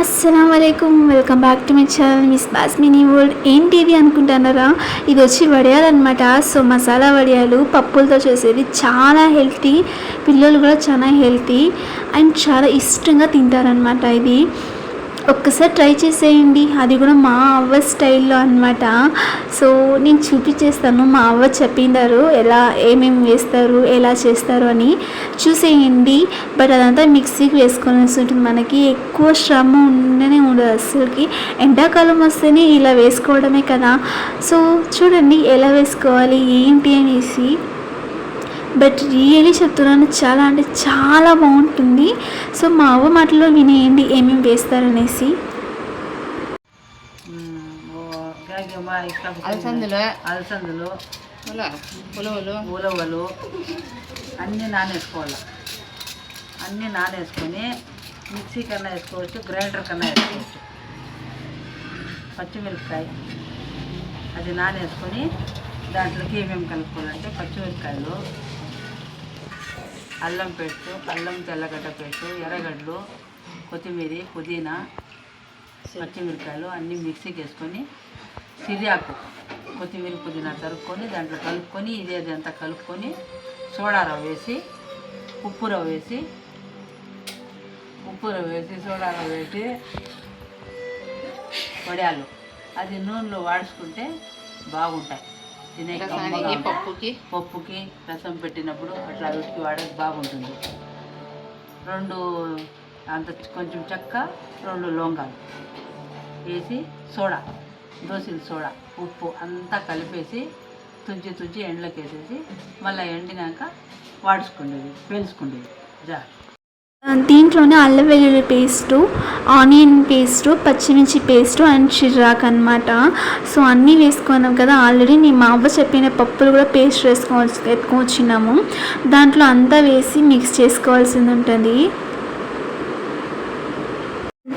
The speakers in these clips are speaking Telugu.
అస్సలం అయికం welcome back to my channel miss బాస్మినీ world. ఏంటి ఇది అనుకుంటున్నారా? ఇది వచ్చి వడియాలు అనమాట సో మసాలా వడియాలు పప్పులతో చేసేది చాలా హెల్తీ పిల్లలు కూడా చాలా హెల్తీ అండ్ చాలా ఇష్టంగా తింటారనమాట ఇది. ఒక్కసారి ట్రై చేసేయండి. అది కూడా మా అవ్వ స్టైల్లో అనమాట సో నేను చూపించేస్తాను మా అవ్వ చెప్పినారు ఎలా ఏమేమి వేస్తారు ఎలా చేస్తారు అని చూసేయండి. బట్ అదంతా మిక్సీకి వేసుకోవాల్సి ఉంటుంది. మనకి ఎక్కువ శ్రమ ఉండనే ఉండదు అసలుకి ఎండాకాలం వస్తేనే ఇలా వేసుకోవడమే కదా. సో చూడండి ఎలా వేసుకోవాలి ఏంటి అనేసి. బట్ రియలీ చెప్తున్నాను చాలా అంటే చాలా బాగుంటుంది. సో మా అవ్వ మాటలో వినేయండి ఏమేమి వేస్తారనేసి. అలసందులు. అలసందులు. ఉల ఉలవలు ఉలవలు అన్నీ నానేసుకోవాలి. అన్నీ నానేసుకొని మిక్సీ కన్నా వేసుకోవచ్చు గ్రైండర్ కన్నా వేసుకోవచ్చు. పచ్చిమిరపకాయ. అది నానేసుకొని దాంట్లోకి ఏమేమి కలుపుకోవాలంటే పచ్చిమిరపకాయలు అల్లం పెట్టు అల్లం తెల్లగడ్డ పెట్టు ఎర్రగడ్డలు కొత్తిమీర పుదీనా పచ్చిమిరపకాయలు అన్నీ మిక్సీకి వేసుకొని సిరియాకు కొత్తిమీర పుదీనా తరుక్కొని దాంట్లో కలుపుకొని ఇది అంతా కలుపుకొని సోడా రవ్వ వేసి ఉప్పు రవ్వ వేసి ఉప్పు రవ్వ వేసి సోడా రవ్వ వేసి వడియాలు. అది నూనెలో వాడుచుకుంటే బాగుంటాయి. తినే కమ్మగా రసానికి ఉంటాయి. పప్పుకి? పప్పుకి రసం పెట్టినప్పుడు అట్లా రుచికి వాడేది బాగుంటుంది. రెండు అంత కొంచెం చెక్క రెండు లవంగాలు వేసి సోడా దోశల సోడా ఉప్పు అంతా కలిపేసి తుంచి తుంచి ఎండలోకి వేసేసి మళ్ళీ ఎండినాక వాడుచుకుండేది పేల్చుకుండేది జా దీంట్లోనే అల్లం వెల్లుల్లి పేస్టు ఆనియన్ పేస్టు పచ్చిమిర్చి పేస్టు అండ్ చిర్రాక్ అనమాట సో అన్నీ వేసుకున్నాం కదా ఆల్రెడీ నేను మా అవ్వ చెప్పిన పప్పులు కూడా పేస్ట్ వేసుకోవచ్చు ఎత్తుకొచ్చినాము దాంట్లో అంతా వేసి మిక్స్ చేసుకోవాల్సింది ఉంటుంది.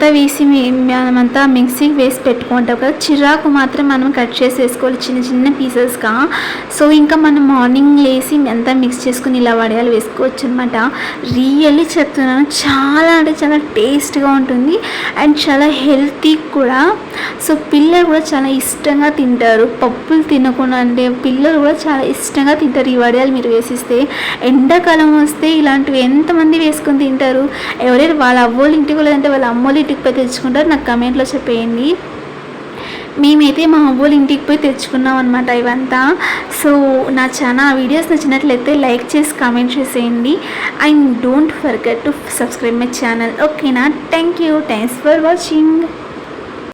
అంతా వేసి మనమంతా మిక్సీకి వేసి పెట్టుకుంటాం కదా. చిరాకు మాత్రం మనం కట్ చేసి వేసుకోవాలి చిన్న చిన్న పీసెస్గా. సో ఇంకా మనం మార్నింగ్ లేసి అంతా మిక్స్ చేసుకుని ఇలా వడియాలు వేసుకోవచ్చు అనమాట రియల్లీ చెప్తున్నాను చాలా అంటే చాలా టేస్ట్గా ఉంటుంది అండ్ చాలా హెల్తీ కూడా. సో పిల్లలు కూడా చాలా ఇష్టంగా తింటారు. పప్పులు తినకుండా అంటే పిల్లలు కూడా చాలా ఇష్టంగా తింటారు ఈ వడియాలు మీరు వేసిస్తే. ఎండాకాలం వస్తే ఇలాంటివి ఎంతమంది వేసుకొని తింటారు? ఎవరైనా వాళ్ళ అవ్వోళ్ళు ఇంటికి లేదంటే వాళ్ళ అమ్మోళ్ళు ఇంటికి పోయి తెచ్చుకుంటారు. నాకు కమెంట్లో చెప్పేయండి. మేమైతే మా అవ్వోళ్ళ ఇంటికి పోయి తెచ్చుకున్నాం అనమాట ఇవంతా. సో నా చాలా వీడియోస్ నచ్చినట్లయితే లైక్ చేసి కామెంట్ చేసేయండి. And don't forget to subscribe my channel. ఓకేనా? Thank you. Thanks for watching.